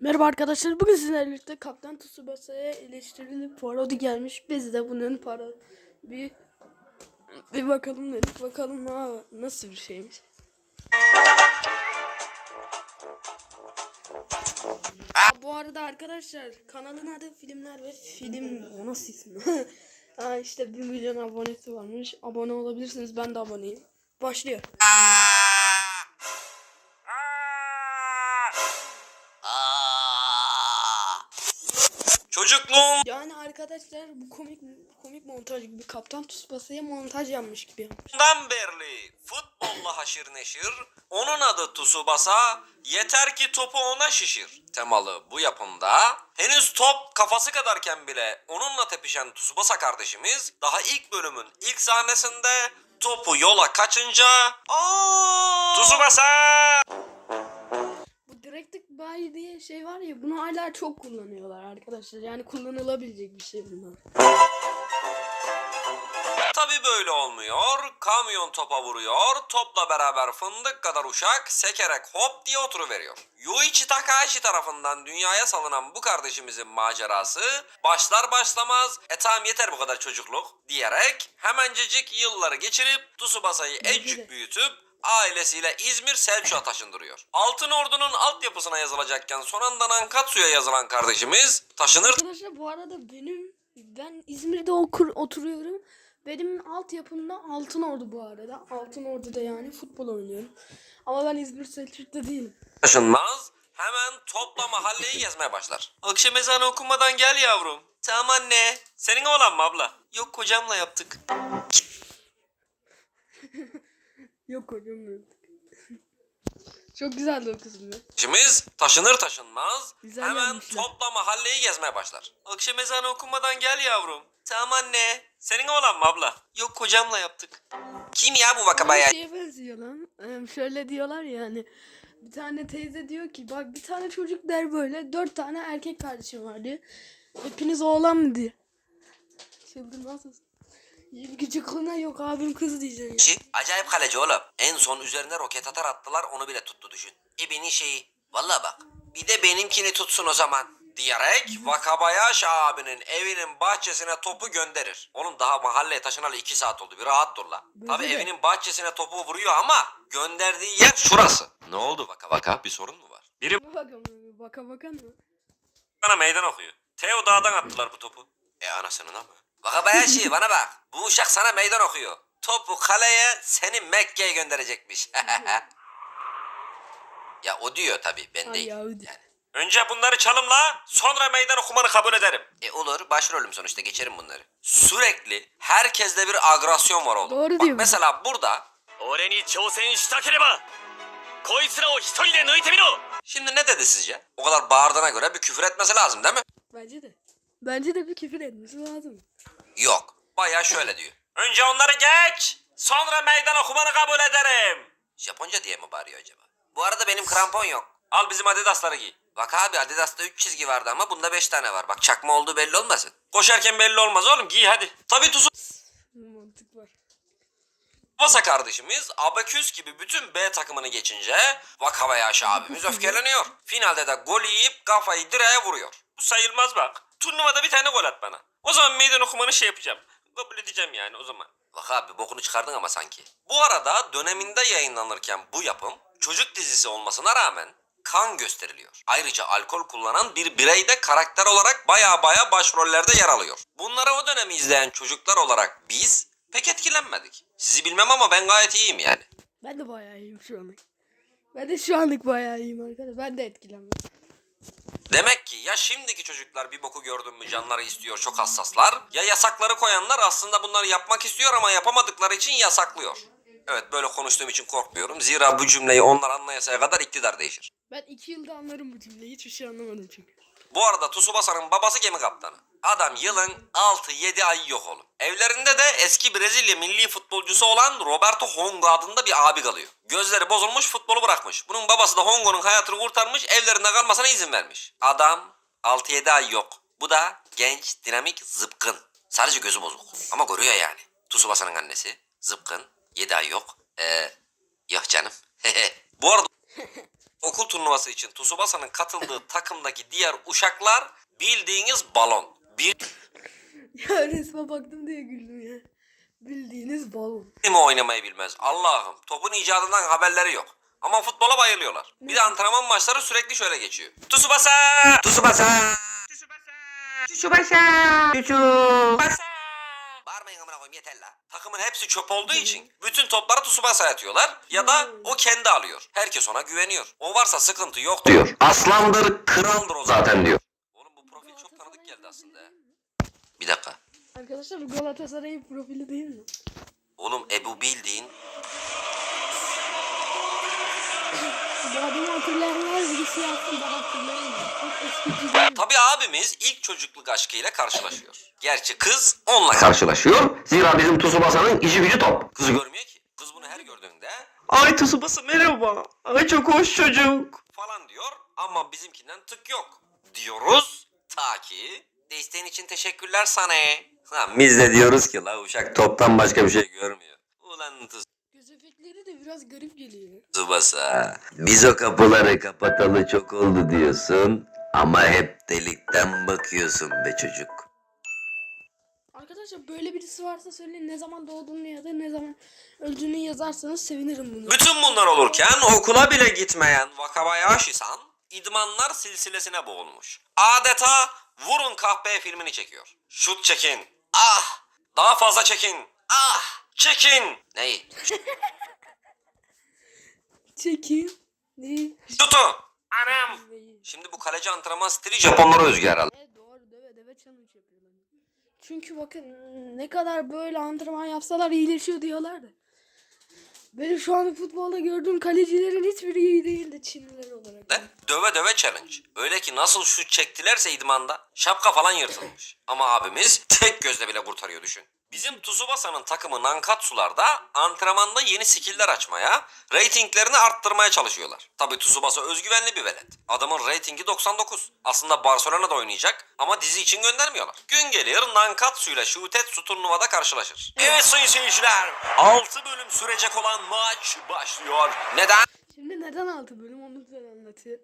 Merhaba arkadaşlar. Bugün sizlerle birlikte Kaptan Tsubasa'ya eleştirili parodi gelmiş. Biz de bunun para bir bir bakalım dedik. Bakalım ha, nasıl bir şeymiş. Bu arada arkadaşlar kanalın adı filmler ve film o nasıl ismi? ha, işte 1 milyon abonesi varmış. Abone olabilirsiniz. Ben de aboneyim. Başlıyor. Çocukluğum Yani arkadaşlar bu komik komik montaj gibi Kaptan Tsubasa'ya montaj yapmış gibi yapmış. Bundan beri futbolla haşır neşir, onun adı Tsubasa, yeter ki topu ona şişir. Temalı bu yapımda henüz top kafası kadarken bile onunla tepişen Tsubasa kardeşimiz daha ilk bölümün ilk sahnesinde topu yola kaçınca Aa! Tsubasa! Bu Directed By diye şey var ya bunu hala çok kullanıyorlar arkadaşlar. Yani kullanılabilecek bir şey bunlar. Tabi böyle olmuyor. Kamyon topa vuruyor. Topla beraber fındık kadar uşak sekerek hop diye oturuveriyor. Yuichi Takahashi tarafından dünyaya salınan bu kardeşimizin macerası başlar başlamaz e tamam yeter bu kadar çocukluk diyerek hemencecik yılları geçirip Tsubasa'yı ecük büyütüp ailesiyle İzmir Selçuk'a taşındırıyor. Altın Ordu'nun altyapısına yazılacakken son anda Nankatsu'ya yazılan kardeşimiz taşınır Arkadaşlar bu arada benim ben İzmir'de okur, oturuyorum. Benim altyapımda Altın Ordu bu arada. Altın Ordu'da yani futbol oynuyorum. Ama ben İzmir Selçuk'ta değilim. taşınmaz hemen topla mahalleyi gezmeye başlar. Akşam ezanı okunmadan gel yavrum. Tamam anne. Senin oğlan mı abla? Yok kocamla yaptık. Yok hocam yok. Çok güzeldi o kısmı. İşimiz taşınır taşınmaz Güzel hemen yapmışlar. topla mahalleyi gezmeye başlar. Akşam ezanı okunmadan gel yavrum. Tamam anne. Senin oğlan mı abla? Yok kocamla yaptık. Kim ya bu Ama vakabaya? şeye benziyor lan. Ee, şöyle diyorlar ya hani bir tane teyze diyor ki bak bir tane çocuk der böyle dört tane erkek kardeşim var diyor. Hepiniz oğlan mı diyor. Çıldırmazsın. Küçük kılına yok abim kız diyeceksin. Şi, acayip kaleci oğlum. En son üzerine roket atar attılar onu bile tuttu düşün. İbini şeyi. Vallahi bak. Bir de benimkini tutsun o zaman. Diyerek Vakabayaş abinin evinin bahçesine topu gönderir. Oğlum daha mahalleye taşınalı iki saat oldu. Bir rahat dur la. Tabi evinin bahçesine topu vuruyor ama gönderdiği yer şurası. Ne oldu Vaka Vaka? Bir sorun mu var? Biri baka baka mı? bana meydan okuyor. Teo dağdan attılar bu topu. E anasının ama. Vakabayaşı bana bak. Bu uşak sana meydan okuyor. Topu kaleye seni Mekke'ye gönderecekmiş. ya o diyor tabii ben Ay değil. Yahudi. Yani. Önce bunları çalımla sonra meydan okumanı kabul ederim. E olur başrolüm sonuçta geçerim bunları. Sürekli herkeste bir agresyon var oğlum. Doğru Bak diyor. mesela burada 俺に挑戦したければこいつらを一人で抜いてみろ şimdi ne dedi sizce? O kadar bağırdığına göre bir küfür etmesi lazım değil mi? Bence de. Bence de bir küfür etmesi lazım. Yok. Baya şöyle diyor. Önce onları geç. Sonra meydan okumanı kabul ederim. Japonca diye mi bağırıyor acaba? Bu arada benim krampon yok. Al bizim Adidas'ları giy. Bak abi Adidas'ta 3 çizgi vardı ama bunda 5 tane var. Bak çakma olduğu belli olmasın. Koşarken belli olmaz oğlum giy hadi. Tabii tuzu Mantık var. Vasa kardeşimiz Abaküs gibi bütün B takımını geçince Vakabayaş abimiz öfkeleniyor. Finalde de gol yiyip kafayı direğe vuruyor. Bu sayılmaz bak. Turnuvada bir tane gol at bana. O zaman meydan okumanı şey yapacağım. Kabul edeceğim yani o zaman. Bak abi bokunu çıkardın ama sanki. Bu arada döneminde yayınlanırken bu yapım çocuk dizisi olmasına rağmen kan gösteriliyor. Ayrıca alkol kullanan bir birey de karakter olarak baya baya başrollerde yer alıyor. Bunları o dönemi izleyen çocuklar olarak biz pek etkilenmedik. Sizi bilmem ama ben gayet iyiyim yani. Ben de bayağı iyiyim şu anlık. Ben de şu anlık bayağı iyiyim arkadaşlar. Ben de etkilenmedim. Demek ki ya şimdiki çocuklar bir boku gördün mü canları istiyor çok hassaslar ya yasakları koyanlar aslında bunları yapmak istiyor ama yapamadıkları için yasaklıyor. Evet böyle konuştuğum için korkmuyorum. Zira bu cümleyi onlar anlayasaya kadar iktidar değişir. Ben iki yılda anlarım bu cümleyi. Hiçbir şey anlamadım çünkü. Bu arada Tsubasa'nın babası gemi kaptanı. Adam yılın 6-7 ayı yok oğlum. Evlerinde de eski Brezilya milli futbolcusu olan Roberto Hongo adında bir abi kalıyor. Gözleri bozulmuş futbolu bırakmış. Bunun babası da Hongo'nun hayatını kurtarmış evlerinde kalmasına izin vermiş. Adam 6-7 ay yok. Bu da genç, dinamik, zıpkın. Sadece gözü bozuk. Ama görüyor yani. Tsubasa'nın annesi. Zıpkın. 7 ay yok. Ee, yok canım. Bu arada Okul turnuvası için Tsubasa'nın katıldığı takımdaki diğer uşaklar bildiğiniz balon. Bir Ya resme baktım diye güldüm ya. Bildiğiniz balon. mi oynamayı bilmez. Allah'ım topun icadından haberleri yok. Ama futbola bayılıyorlar. Bir de antrenman maçları sürekli şöyle geçiyor. Tsubasa! Tsubasa! Tsubasa! Tsubasa! Bağırmayın amına koyayım yeter la. Takımın hepsi çöp olduğu için bütün topları Tsubasa'ya atıyorlar ya da o kendi alıyor. Herkes ona güveniyor. O varsa sıkıntı yok diyor. Aslandır, kraldır o zaten diyor. Oğlum bu profil çok tanıdık geldi aslında. ya. Bir dakika. Arkadaşlar bu Galatasaray'ın profili değil mi? Oğlum Ebu bildiğin Bu adamı hatırlayanlar birisi yapsın ben hatırlayamıyorum. Tabii abimiz ilk çocukluk aşkıyla karşılaşıyor. Gerçi kız onunla karşılaşıyor. Zira bizim Tsubasa'nın işi gücü top. Kızı görmüyor ki. Kız bunu her gördüğünde Ay Tsubasa merhaba. Ay çok hoş çocuk. falan diyor ama bizimkinden tık yok. Diyoruz ta ki desteğin için teşekkürler sana. Ha, biz de diyoruz ki la uşak toptan başka bir şey görmüyor. Ulan Göz efektleri de biraz garip geliyor. Tsubasa. Biz o kapıları kapatalı çok oldu diyorsun ama hep delikten bakıyorsun be çocuk. Arkadaşlar böyle birisi varsa söyleyin ne zaman doğduğunu ya da ne zaman öldüğünü yazarsanız sevinirim bunu. Bütün bunlar olurken okula bile gitmeyen Wakabayashi-san idmanlar silsilesine boğulmuş. Adeta vurun kahpe filmini çekiyor. Şut çekin. Ah! Daha fazla çekin. Ah! Çekin. Neyi? Çekin. Ne? Şutu. Anam. Şimdi bu kaleci antrenman stili Japonlara özgü herhalde. Evet doğru deve deve challenge yapıyorlar. Çünkü bakın ne kadar böyle antrenman yapsalar iyileşiyor diyorlar da. Benim şu an futbolda gördüğüm kalecilerin hiçbiri iyi değildi Çinliler olarak. Ne? Döve döve challenge. Öyle ki nasıl şut çektilerse idmanda şapka falan yırtılmış. Ama abimiz tek gözle bile kurtarıyor düşün. Bizim Tsubasa'nın takımı Nankatsu'larda antrenmanda yeni skill'ler açmaya, reytinglerini arttırmaya çalışıyorlar. Tabi Tsubasa özgüvenli bir velet. Adamın reytingi 99. Aslında Barcelona'da oynayacak ama dizi için göndermiyorlar. Gün gelir Nankatsu ile Shutetsu turnuvada karşılaşır. Evet sayın seyirciler, 6 bölüm sürecek olan maç başlıyor. Neden? Şimdi neden altı bölüm onu güzel anlatıyor.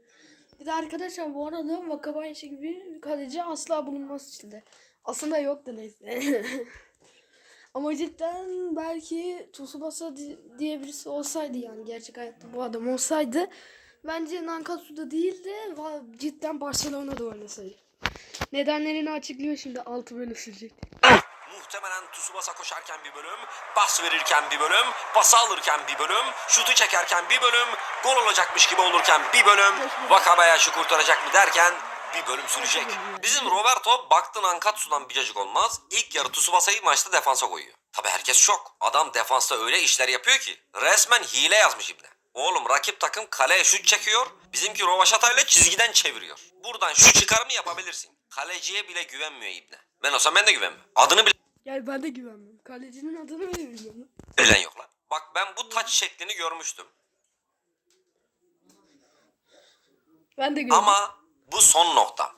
Bir de arkadaşlar bu arada Wakabayashi gibi bir kaleci asla bulunmaz içinde. Aslında yok da neyse. Ama cidden belki Tsubasa di- diye birisi olsaydı yani gerçek hayatta bu adam olsaydı bence Nankatsu'da değil de cidden Barcelona'da oynasaydı. Nedenlerini açıklıyor şimdi 6 bölüm sürecek. Muhtemelen Tsubasa koşarken bir bölüm, pas verirken bir bölüm, pas alırken bir bölüm, şutu çekerken bir bölüm, gol olacakmış gibi olurken bir bölüm, Wakabayashi kurtaracak mı derken bir bölüm sürecek. Bizim Roberto baktın Ankatsu'dan bir cacık olmaz. İlk yarı Tsubasa'yı maçta defansa koyuyor. Tabi herkes şok. Adam defansta öyle işler yapıyor ki resmen hile yazmış ibne. Oğlum rakip takım kaleye şut çekiyor. Bizimki Rovaşata ile çizgiden çeviriyor. Buradan şu çıkarımı yapabilirsin. Kaleciye bile güvenmiyor ibne. Ben olsam ben de güvenmem. Adını bile Yani ben de güvenmem. Kalecinin adını bile bilmiyorum. bilen yok lan. Bak ben bu taç şeklini görmüştüm. Ben de güvenmem. Ama bu son nokta.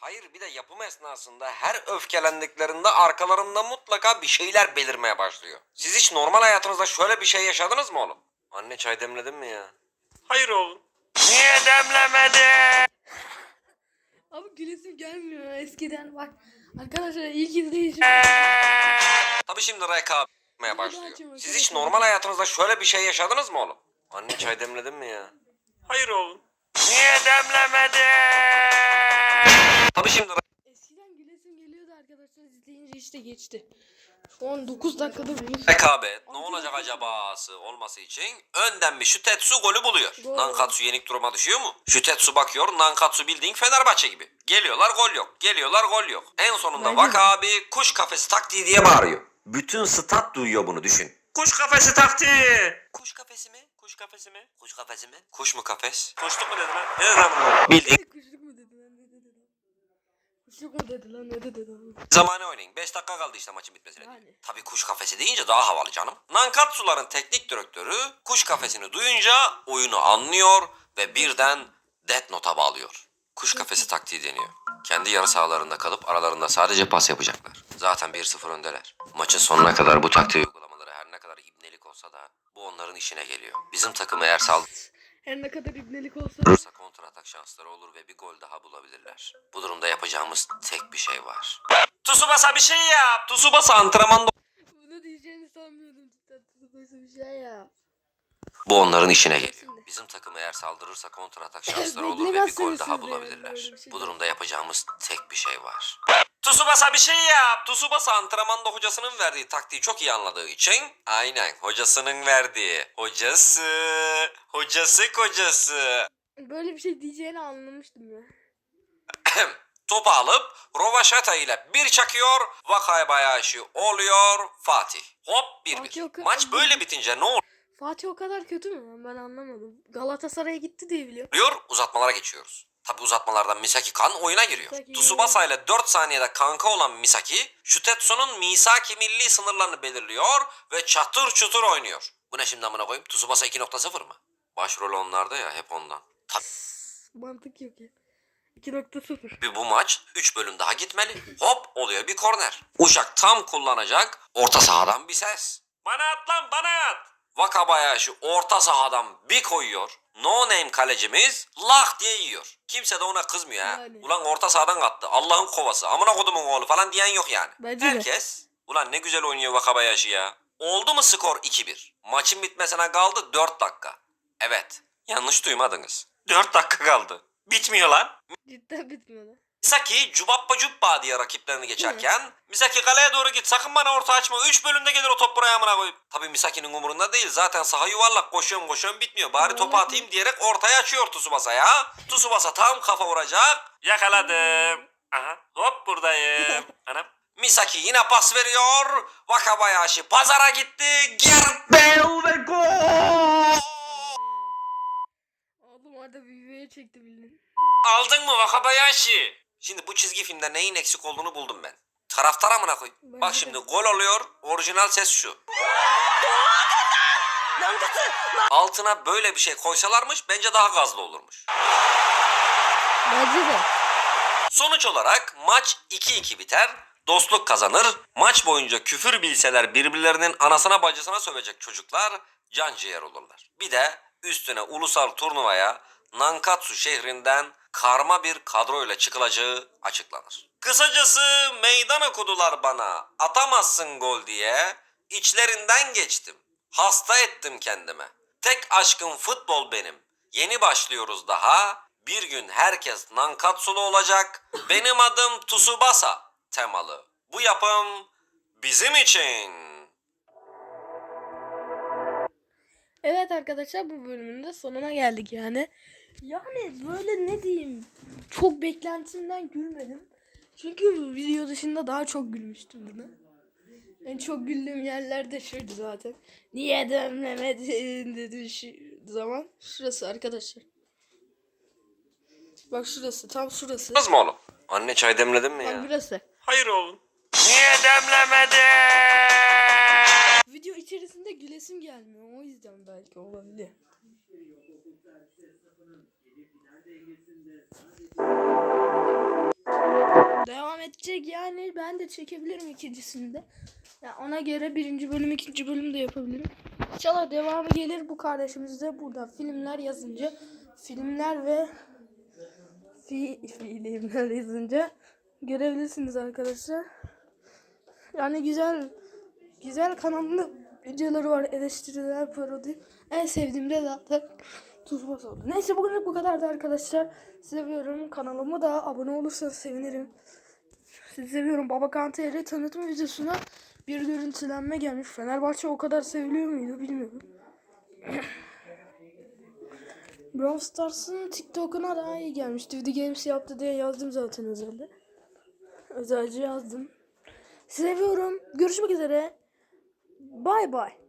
Hayır bir de yapım esnasında her öfkelendiklerinde arkalarında mutlaka bir şeyler belirmeye başlıyor. Siz hiç normal hayatınızda şöyle bir şey yaşadınız mı oğlum? Anne çay demledin mi ya? Hayır oğlum. Niye demlemedin? Abi gülesim gelmiyor eskiden bak. Arkadaşlar ilk izleyicim. Tabi şimdi rekabet başlıyor. Siz hiç normal hayatınızda şöyle bir şey yaşadınız mı oğlum? Anne çay demledin mi ya? Hayır oğlum. Niye demlemedin? Tabi şimdi Eskiden gülesim geliyordu arkadaşlar izleyince işte geçti. Şu an 9 dakikadır bunu rekabet ne olacak acabası olması için önden bir Şutetsu golü buluyor. Gol. Nankatsu yenik duruma düşüyor mu? Şutetsu bakıyor Nankatsu bildiğin Fenerbahçe gibi. Geliyorlar gol yok. Geliyorlar gol yok. En sonunda Bence Vaka de. abi kuş kafesi taktiği diye bağırıyor. Bütün stat duyuyor bunu düşün. Kuş kafesi taktiği. Kuş kafesi mi? Kuş kafesi mi? Kuş kafesi mi? Kuş mu kafes? Kuşluk mu dedi lan? Ne dedi lan bu? Bildiğin Kuşluk mu dedi lan ne dedi lan? Kuşluk mu dedi lan ne dedi lan? zamanı oynayın. 5 dakika kaldı işte maçın bitmesine. Yani. Tabii kuş kafesi deyince daha havalı canım. Nankatsu'ların teknik direktörü kuş kafesini duyunca oyunu anlıyor ve birden Death Note'a bağlıyor. Kuş kafesi taktiği deniyor. Kendi yarı sahalarında kalıp aralarında sadece pas yapacaklar. Zaten 1-0 öndeler. Maçın sonuna kadar bu taktiği uygulamaları her ne kadar ibnelik olsa da bu Bu onların işine geliyor. Bizim takım eğer saldırırsa Her ne kadar ibnelik olsa. kontra atak şansları olur ve bir gol daha bulabilirler. Bu durumda yapacağımız tek bir şey var. Tsubasa bir şey yap. Tsubasa antrenmanda Bunu diyeceğini sanmıyordum. Böyle bir şey ya. Bu onların işine geliyor. Bizim takım eğer saldırırsa kontra atak şansları olur ve bir gol daha bulabilirler. bir şey. Bu durumda yapacağımız tek bir şey var. Tsubasa bir şey yap. Tsubasa antrenmanda hocasının verdiği taktiği çok iyi anladığı için aynen hocasının verdiği. Hocası. Hocası kocası. Böyle bir şey diyeceğini anlamıştım ya. Topu alıp Rovaşata ile bir çakıyor. Vakabayashi oluyor Fatih. Hop 1-1. kadar- Maç böyle bitince ne Fatih o kadar kötü mü? Ben anlamadım. Galatasaray'a gitti diye biliyorum. oluyor? Uzatmalara geçiyoruz. Tabi uzatmalardan Misaki Kan oyuna giriyor. Misaki. Tsubasa ile 4 saniyede kanka olan Misaki, Şutetsu'nun Misaki milli sınırlarını belirliyor ve çatır çutur oynuyor. Bu ne şimdi amına koyayım? Tsubasa 2.0 mı? Başrol onlarda ya hep ondan. Mantık yok ya. 2.0. Tabii bu maç 3 bölüm daha gitmeli. Hop oluyor bir korner. Uşak tam kullanacak. Orta sahadan bir ses. Bana at lan bana at. Vakabayashi orta sahadan bir koyuyor. No name kalecimiz lah diye yiyor. Kimse de ona kızmıyor ha. Yani. Ulan orta sahadan attı. Allah'ın kovası. Amına kodumun oğlu falan diyen yok yani. Bence de. Herkes ulan ne güzel oynuyor Vakabayashi ya. Oldu mu skor 2-1? Maçın bitmesine kaldı 4 dakika. Evet. Yanlış duymadınız. 4 dakika kaldı. Bitmiyor lan. Cidden bitmedi. Misaki cubappa cubba diye rakiplerini geçerken Misaki kaleye doğru git sakın bana orta açma 3 bölümde gelir o top buraya amına koyayım. Tabi Misaki'nin umurunda değil zaten saha yuvarlak koşuyorum koşuyorum bitmiyor bari topu atayım diyerek ortaya açıyor Tsubasa ya. Tsubasa tam kafa vuracak yakaladım. Aha hop buradayım. Anam. Misaki yine pas veriyor. Wakabayashi pazara gitti. Bale ve gol! Oğlum orada bir çekti bildin. Aldın mı Wakabayashi? Şimdi bu çizgi filmde neyin eksik olduğunu buldum ben. Taraftar amına koy. Bak şimdi gol oluyor. Orijinal ses şu. Altına böyle bir şey koysalarmış bence daha gazlı olurmuş. Bence de. Sonuç olarak maç 2-2 biter. Dostluk kazanır. Maç boyunca küfür bilseler birbirlerinin anasına bacısına sövecek çocuklar can ciğer olurlar. Bir de üstüne ulusal turnuvaya Nankatsu şehrinden karma bir kadroyla çıkılacağı açıklanır. Kısacası meydan okudular bana atamazsın gol diye içlerinden geçtim. Hasta ettim kendime. Tek aşkım futbol benim. Yeni başlıyoruz daha. Bir gün herkes Nankatsulu olacak. Benim adım Tsubasa temalı. Bu yapım bizim için. Evet arkadaşlar bu bölümün de sonuna geldik yani. Yani böyle ne diyeyim. Çok beklentimden gülmedim. Çünkü video dışında daha çok gülmüştüm buna. En çok güldüğüm yerler de şuydu zaten. Niye demlemedin dedi şu zaman. Şurası arkadaşlar. Bak şurası tam şurası. Kız mı oğlum? Anne çay demledin mi Bak ya? burası. Hayır oğlum. Niye demlemedin? Video içerisinde gülesim gelmiyor. O yüzden belki olabilir. Edecek yani ben de çekebilirim ikincisini de. Ya ona göre birinci bölüm ikinci bölüm de yapabilirim. İnşallah devamı gelir bu kardeşimiz de burada filmler yazınca filmler ve fi filmler yazınca görebilirsiniz arkadaşlar. Yani güzel güzel kanalında videoları var eleştiriler parodi. En sevdiğim de zaten Tuzbaz oldu. Neyse bugünlük bu kadardı arkadaşlar. Seviyorum. Kanalıma da abone olursanız sevinirim. Seviyorum. Baba Kanter'i tanıtım videosuna bir görüntülenme gelmiş. Fenerbahçe o kadar seviliyor muydu bilmiyorum. Brawl Stars'ın TikTok'una daha iyi gelmiş. DVD Games yaptı diye yazdım zaten özelde. Özelce yazdım. Seviyorum. Görüşmek üzere. Bay bay.